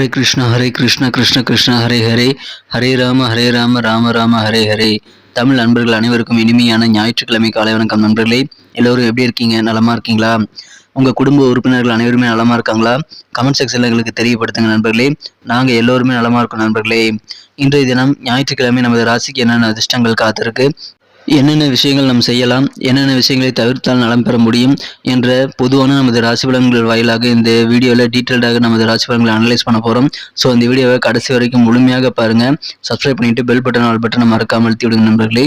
ஹரே கிருஷ்ணா ஹரே கிருஷ்ணா கிருஷ்ண கிருஷ்ணா ஹரே ஹரே ஹரே ராம ஹரே ராம ராம ராம ஹரே ஹரே தமிழ் நண்பர்கள் அனைவருக்கும் இனிமையான ஞாயிற்றுக்கிழமை காலை வணக்கம் நண்பர்களே. எல்லோரும் எப்படி இருக்கீங்க? நலமா இருக்கீங்களா? உங்கள் குடும்ப உறுப்பினர்கள் அனைவருமே நலமா இருக்காங்களா? கமெண்ட் செக்ஷனில் எங்களுக்கு தெரியப்படுத்துங்க நண்பர்களே. நாங்கள் எல்லோருமே நலமா இருக்கோம் நண்பர்களே. இன்றைய தினம் ஞாயிற்றுக்கிழமை நமது ராசிக்கு என்னென்ன அதிர்ஷ்டங்கள் காத்திருக்கு? என்னென்ன விஷயங்கள் நாம் செய்யலாம் என்னென்ன விஷயங்களை தவிர்த்தால் நலம் பெற முடியும் என்ற பொதுவான நமது ராசி பலன்கள் வாயிலாக இந்த வீடியோவில் டீட்டெயில்டாக நமது ராசி பலன்களை அனலைஸ் பண்ண போகிறோம் ஸோ இந்த வீடியோவை கடைசி வரைக்கும் முழுமையாக பாருங்கள் சப்ஸ்கிரைப் பண்ணிவிட்டு பெல் பட்டன் ஆல் பட்டனை மறக்காமல் அழுத்தி விடுங்க நண்பர்களே.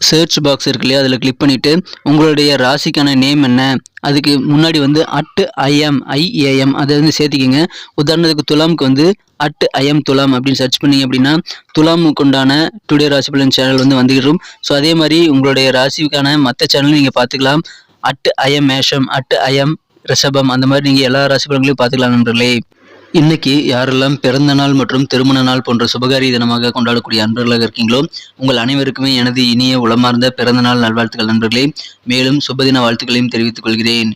சர்ச் பாக்ஸ் இருக்கு இல்லையா? அதில் கிளிக் பண்ணிவிட்டு உங்களுடைய ராசிக்கான நேம் என்ன? அதுக்கு முன்னாடி வந்து அட்டு ஐஎம் ஐஏஎம் அதை வந்து சேர்த்துக்கிங்க. உதாரணத்துக்கு துலாமுக்கு வந்து அட் ஐஎம் துலாம் அப்படின்னு சர்ச் பண்ணீங்க அப்படின்னா துலாமுக்கு உண்டான டுடே ராசி பலன் சேனல் வந்து வந்துகிடும் ஸோ அதே மாதிரி உங்களுடைய ராசிக்கான மற்ற சேனலும் நீங்கள் பார்த்துக்கலாம். அட் ஐஎம் மேஷம் அட் ஐஎம் ரிஷபம் அந்த மாதிரி நீங்கள் எல்லா ராசி பலன்களையும் பார்த்துக்கலாம் நண்பர்களே. இன்னைக்கு யாரெல்லாம் பிறந்த நாள் மற்றும் திருமண நாள் போன்ற சுபகாரிய தினமாக கொண்டாடக்கூடிய அன்பர்களாக இருக்கீங்களோ உங்கள் அனைவருக்குமே எனது இனிய உளமார்ந்த பிறந்த நாள் நல்வாழ்த்துக்கள் நண்பர்களே. மேலும் சுபதின வாழ்த்துக்களையும் தெரிவித்துக் கொள்கிறேன்.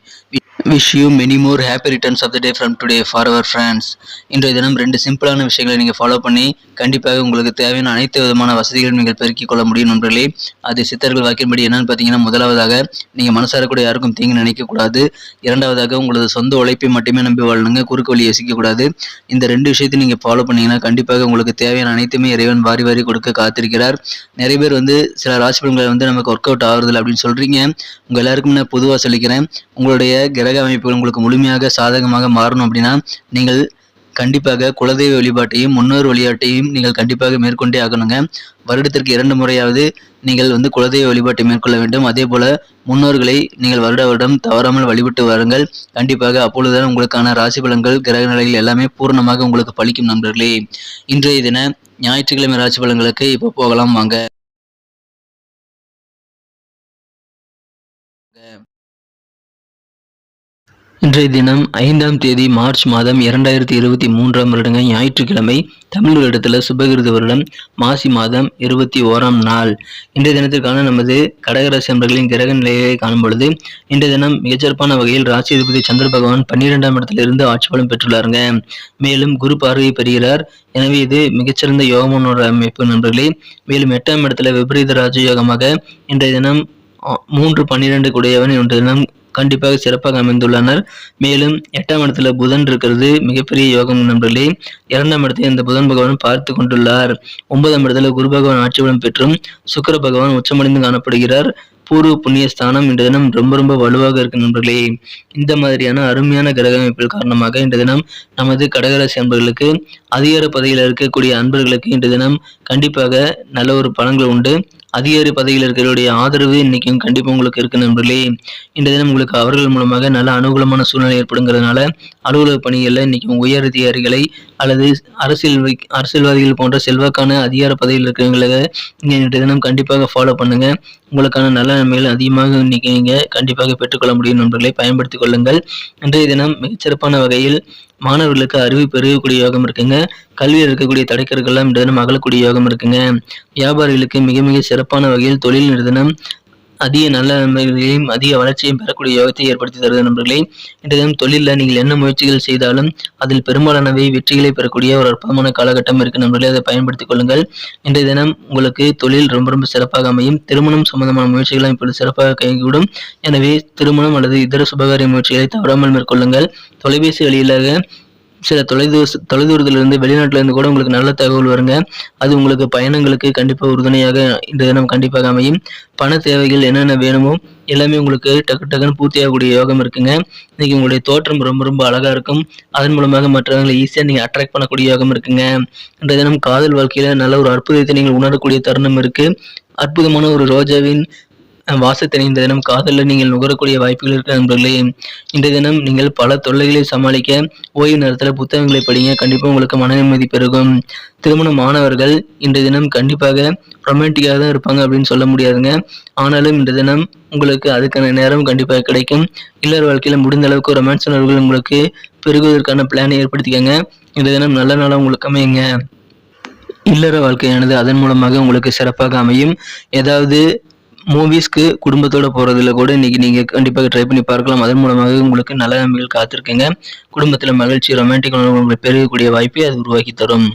Wish you many more happy returns of the day from today for our friends இன்றைய தினம் ரெண்டு சிம்பிளான விஷயங்களை நீங்கள் ஃபாலோ பண்ணி கண்டிப்பாக உங்களுக்கு தேவையான அனைத்து விதமான வசதிகளும் நீங்கள் பெருக்கிக் கொள்ள முடியும் நண்பர்களே. அது சித்தர்கள் வாக்கின்படி என்னன்னு பார்த்தீங்கன்னா முதலாவதாக நீங்கள் மனசார கூட யாருக்கும் தீங்கு நினைக்கக்கூடாது இரண்டாவதாக உங்களது சொந்த உழைப்பை மட்டுமே நம்பி வாழணுங்க குறுக்கு வழி யோசிக்கக்கூடாது இந்த ரெண்டு விஷயத்தையும் நீங்கள் ஃபாலோ பண்ணீங்கன்னா கண்டிப்பாக உங்களுக்கு தேவையான அனைத்துமே இறைவன் வாரி வாரி கொடுக்க காத்திருக்கிறார். நிறைய பேர் வந்து சில ராசி பலன்களை வந்து நமக்கு ஒர்க் அவுட் ஆகுறதில்ல அப்படின்னு சொல்கிறீங்க உங்கள் எல்லாருக்கும் நான் பொதுவாக சொல்லிக்கிறேன். உங்களுடைய கிரக அமைப்புகள் உங்களுக்கு முழுமையாக சாதகமாக மாறணும் அப்படின்னா நீங்கள் கண்டிப்பாக குலதெய்வ வழிபாட்டையும் முன்னோர் வழிபாட்டையும் நீங்கள் கண்டிப்பாக மேற்கொண்டே ஆகணுங்க. வருடத்திற்கு இரண்டு முறையாவது நீங்கள் வந்து குலதெய்வ வழிபாட்டை மேற்கொள்ள வேண்டும். அதே போல முன்னோர்களை நீங்கள் வருட வருடம் தவறாமல் வழிபட்டு வாருங்கள். கண்டிப்பாக அப்பொழுதுதான் உங்களுக்கான ராசி பலன்கள் கிரக நிலைகள் எல்லாமே பூர்ணமாக உங்களுக்கு பலிக்கும் நண்பர்களே. இன்றைய தின ஞாயிற்றுக்கிழமை ராசி பலன்களுக்கு இப்போ போகலாம் வாங்க. இன்றைய தினம் ஐந்தாம் தேதி மார்ச் மாதம் இரண்டாயிரத்தி இருபத்தி மூன்றாம் வருடங்க ஞாயிற்றுக்கிழமை தமிழ் வருடத்தில் சுபகிருத வருடம் மாசி மாதம் இருபத்தி ஓராம் நாள். இன்றைய தினத்திற்கான நமது கடகராசி அன்பர்களின் கிரக நிலையை காணும் பொழுது இன்றைய தினம் மிகச்சிறப்பான வகையில் ராசி அதிபதி சந்திர பகவான் பன்னிரெண்டாம் இடத்திலிருந்து ஆட்சி பலம் பெற்றுள்ளாருங்க. மேலும் குரு பார்வையை பெறுகிறார். எனவே இது மிகச்சிறந்த யோகமான அமைப்பு நண்பர்களே. மேலும் எட்டாம் இடத்துல விபரீத ராஜயோகமாக இன்றைய தினம் மூன்று பன்னிரெண்டு கூடியவன் இன்றைய தினம் கண்டிப்பாக சிறப்பாக அமைந்துள்ளனர். மேலும் எட்டாம் இடத்துல புதன் இருக்கிறது. மிகப்பெரிய யோகம் நண்பர்களே இரண்டாம் இடத்தில் இந்த புதன் பகவான் பார்த்து கொண்டுள்ளார். ஒன்பதாம் இடத்துல குரு பகவான் ஆட்சிபலம் பெற்றும் சுக்கர பகவான் உச்சமடைந்து காணப்படுகிறார். பூர்வ புண்ணிய ஸ்தானம் இன்ற தினம் ரொம்ப ரொம்ப வலுவாக இருக்கு நண்பர்களே. இந்த மாதிரியான அருமையான கிரக அமைப்பில் காரணமாக இன்ற தினம் நமது கடகராசி அன்பர்களுக்கு அதிகார பதவியில் இருக்கக்கூடிய அன்பர்களுக்கு இன்று தினம் கண்டிப்பாக நல்ல ஒரு பலன்கள் உண்டு. அதிகாரி பதவியில் இருக்கிறவருடைய ஆதரவு இன்னைக்கும் கண்டிப்பாக உங்களுக்கு இருக்கு நண்பர்களே. இந்த தினம் உங்களுக்கு அவர்கள் மூலமாக நல்ல அனுகூலமான சூழ்நிலை ஏற்படுங்கிறதுனால அலுவலக பணிகளில் இன்றைக்கும் உயர் அதிகாரிகளை அல்லது அரசியல் அரசியல்வாதிகள் போன்ற செல்வாக்கான அதிகார பதவியில் இருக்கிறவங்களை நீங்கள் இன்றைய தினம் கண்டிப்பாக ஃபாலோ பண்ணுங்க. உங்களுக்கான நல்ல நன்மைகள் அதிகமாக இன்னைக்கு நீங்கள் கண்டிப்பாக பெற்றுக்கொள்ள முடியும் நண்பர்களை. பயன்படுத்திக் கொள்ளுங்கள். இன்றைய தினம் மிகச்சிறப்பான வகையில் மாணவர்களுக்கு அறிவு பெருகக்கூடிய யோகம் இருக்குங்க. கல்வியில் இருக்கக்கூடிய தடைக்கற்கள்லாம் இந்த தினம் அகலக்கூடிய யோகம் இருக்குங்க. வியாபாரிகளுக்கு மிக மிக சிறப்பான வகையில் தொழில் நிறுவனம் அதிக நல்ல நன்மைகளையும் அதிக வளர்ச்சியையும் பெறக்கூடிய யோகத்தை ஏற்படுத்தி தருவது நண்பர்களே. இன்றைய தினம் தொழிலில் நீங்கள் என்ன முயற்சிகள் செய்தாலும் அதில் பெரும்பாலானவை வெற்றிகளை பெறக்கூடிய ஒரு அற்புதமான காலகட்டம் இருக்கு நண்பர்களே. அதை பயன்படுத்திக் கொள்ளுங்கள். இன்றைய தினம் உங்களுக்கு தொழில் ரொம்ப ரொம்ப சிறப்பாக அமையும். திருமணம் சம்பந்தமான முயற்சிகளும் இப்பொழுது சிறப்பாக கைகூடும். எனவே திருமணம் அல்லது இதர சுபகாரிய முயற்சிகளை தவறாமல் மேற்கொள்ளுங்கள். தொலைபேசி வழியிலாக சில தொலைதூர் தொலைதூரத்திலிருந்து வெளிநாட்டிலிருந்து கூட உங்களுக்கு நல்ல தகவல் வருங்க. அது உங்களுக்கு பயணங்களுக்கு கண்டிப்பாக உறுதுணையாக இந்த தினம் கண்டிப்பாக அமையும். பண தேவைகள் என்னென்ன வேணுமோ எல்லாமே உங்களுக்கு டக்கு டக்குன்னு பூர்த்தியாகக்கூடிய யோகம் இருக்குங்க. இன்னைக்கு உங்களுடைய தோற்றம் ரொம்ப ரொம்ப அழகாக இருக்கும். அதன் மூலமாக மற்றவங்களை ஈஸியாக நீங்கள் அட்ராக்ட் பண்ணக்கூடிய யோகம் இருக்குங்க. இந்த தினம் காதல் வாழ்க்கையில் நல்ல ஒரு அற்புதத்தை நீங்கள் உணரக்கூடிய தருணம் இருக்குது அற்புதமான ஒரு ரோஜாவின் வாசத்தினை இந்த தினம் காதலில் நீங்கள் நுகரக்கூடிய வாய்ப்புகள் இருக்க நண்பர்களே. இன்றைய தினம் நீங்கள் பல தொல்லைகளை சமாளிக்க ஓய்வு நேரத்தில் புத்தகங்களை படிங்க. கண்டிப்பாக உங்களுக்கு மன நிம்மதி பெருகும். திருமண மாணவர்கள் இன்றைய தினம் கண்டிப்பாக ரொமான்டிக்காக தான் இருப்பாங்க அப்படின்னு சொல்ல முடியாதுங்க. ஆனாலும் இன்றைய தினம் உங்களுக்கு அதுக்கான நேரம் கண்டிப்பாக கிடைக்கும். இல்லற வாழ்க்கையில் முடிந்த அளவுக்கு ரொமான்ஸ் உணர்வுகள் உங்களுக்கு பெருகுவதற்கான பிளானை ஏற்படுத்திக்கங்க. இன்றைய தினம் நல்ல நாளாக உங்களுக்கு அமையுங்க. இல்லற வாழ்க்கையானது அதன் மூலமாக உங்களுக்கு சிறப்பாக அமையும். ஏதாவது மூவிஸ்க்கு குடும்பத்தோட போகிறதுல கூட இன்னைக்கு நீங்கள் கண்டிப்பாக ட்ரை பண்ணி பார்க்கலாம். அதன் மூலமாக உங்களுக்கு நல்ல நன்மைகள் காத்திருக்குங்க. குடும்பத்தில் மகிழ்ச்சி ரொமான்டிக் உணர்வு உங்களுக்கு பெருகக்கூடிய வாய்ப்பை அது உருவாக்கி தரும்.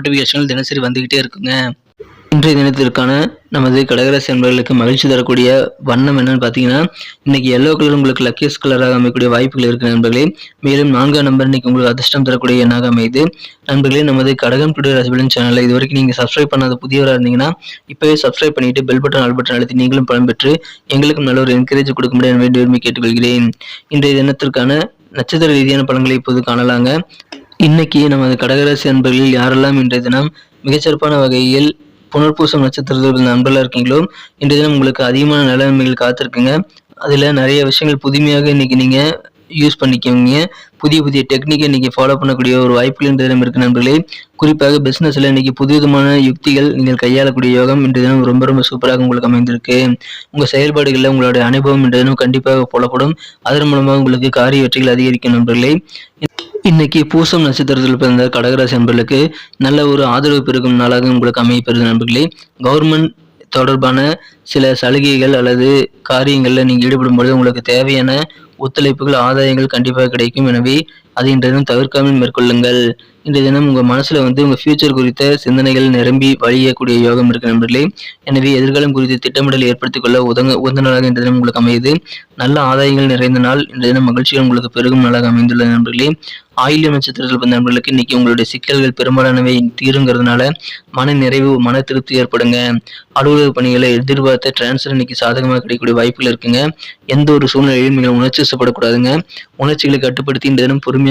நோட்டிஃபிகேஷன்கள் தினசரி வந்துக்கிட்டே இருக்குங்க. இன்றைய தினத்திற்கான நமது கடகராசி அன்பர்களுக்கு மகிழ்ச்சி தரக்கூடிய வண்ணம் என்னன்னு பார்த்தீங்கன்னா இன்னைக்கு எல்லோ கலர் உங்களுக்கு லக்கியஸ் கலராக அமையக்கூடிய வாய்ப்புகள் இருக்கு நண்பர்களே. மேலும் நான்காம் நம்பர் இன்னைக்கு உங்களுக்கு அதிர்ஷ்டம் தரக்கூடிய எண்ணாக அமையுது. நண்பர்களே நமது கடகம் டுடே ரசிபலன் சேனலை இது வரைக்கும் நீங்கள் சப்ஸ்கிரைப் பண்ணாத புதியவராக இருந்தீங்கன்னா இப்போவே சப்ஸ்கிரைப் பண்ணிட்டு பெல் பட்டன் ஆல் பட்டன் அழுத்தி நீங்களும் பலன் பெற்று எங்களுக்கும் நல்ல ஒரு என்கரேஜ் கொடுக்க முடியாது வேண்டி விரும்பி கேட்டுக்கொள்கிறேன். இன்றைய தினத்திற்கான நட்சத்திர ரீதியான பலன்களை இப்போது காணலாங்க. இன்னைக்கு நமது கடகராசி அன்பர்களில் யாரெல்லாம் இன்றைய தினம் மிகச்சிறப்பான வகையில் புனர்பூசம் நட்சத்திரத்தில் நண்பர்களாக இருக்கீங்களோ இன்றைய தினம் உங்களுக்கு அதிகமான நிலைமைகள் காத்திருக்குங்க. அதில் நிறைய விஷயங்கள் புதுமையாக இன்னைக்கு நீங்கள் யூஸ் பண்ணிக்கோங்க. புதிய புதிய டெக்னிக்கை இன்றைக்கி ஃபாலோ பண்ணக்கூடிய ஒரு வாய்ப்புகள் இன்றைய தினம் இருக்குது நண்பர்களே. குறிப்பாக பிஸ்னஸில் இன்றைக்கி புது விதமான யுக்திகள் நீங்கள் கையாளக்கூடிய யோகம் இன்றைய தினம் ரொம்ப ரொம்ப சூப்பராக உங்களுக்கு அமைந்திருக்கு. உங்கள் செயல்பாடுகளில் உங்களுடைய அனுபவம் இன்றைய தினம் கண்டிப்பாக புலப்படும். அதன் மூலமாக உங்களுக்கு காரிய வெற்றிகள் அதிகரிக்கும் நண்பர்களே. இன்னைக்கு பூசம் நட்சத்திரத்தில் பிறந்த கடகராசி நண்பர்களுக்கு நல்ல ஒரு ஆதரவு பெருகும் நாளாக உங்களுக்கு அமைய நண்பர்களே. கவர்மெண்ட் தொடர்பான சில சலுகைகள் அல்லது காரியங்களில் நீங்கள் ஈடுபடும் பொழுது உங்களுக்கு தேவையான ஒத்துழைப்புகள் ஆதாயங்கள் கண்டிப்பாக கிடைக்கும். எனவே அது இன்றைய தினம் தவிர்க்காமல் மேற்கொள்ளுங்கள். இன்றைய தினம் உங்கள் மனசில் வந்து உங்கள் ஃபியூச்சர் குறித்த சிந்தனைகள் நிரம்பி வழியக்கூடிய யோகம் இருக்கு நண்பர்களே. எனவே எதிர்காலம் குறித்து திட்டமிடல் ஏற்படுத்திக் கொள்ள உதங்க உகந்த நாளாக இன்றைய தினம் உங்களுக்கு அமையுது. நல்ல ஆதாயங்கள் நிறைந்த நாள் இன்றைய தினம் மகிழ்ச்சிகள் உங்களுக்கு பெருகும் நாளாக அமைந்துள்ள நண்பர்களே. ஆயில்யம் நட்சத்திரத்தில் பிறந்த நண்பர்களுக்கு இன்னைக்கு உங்களுடைய சிக்கல்கள் பெரும்பாலானவை தீருங்கிறதுனால மன நிறைவு மன திருப்தி ஏற்படுங்க. அலுவலக பணிகளை எதிர்பார்த்த டிரான்ஸ்ஃபர் இன்னைக்கு சாதகமாக கிடைக்கக்கூடிய வாய்ப்புகள் இருக்குங்க. எந்த ஒரு சூழ்நிலையிலும் நீங்கள் உணர்ச்சி வசப்படக்கூடாதுங்க. உணர்ச்சிகளை கட்டுப்படுத்தி இந்த தினம் பொறுமையாக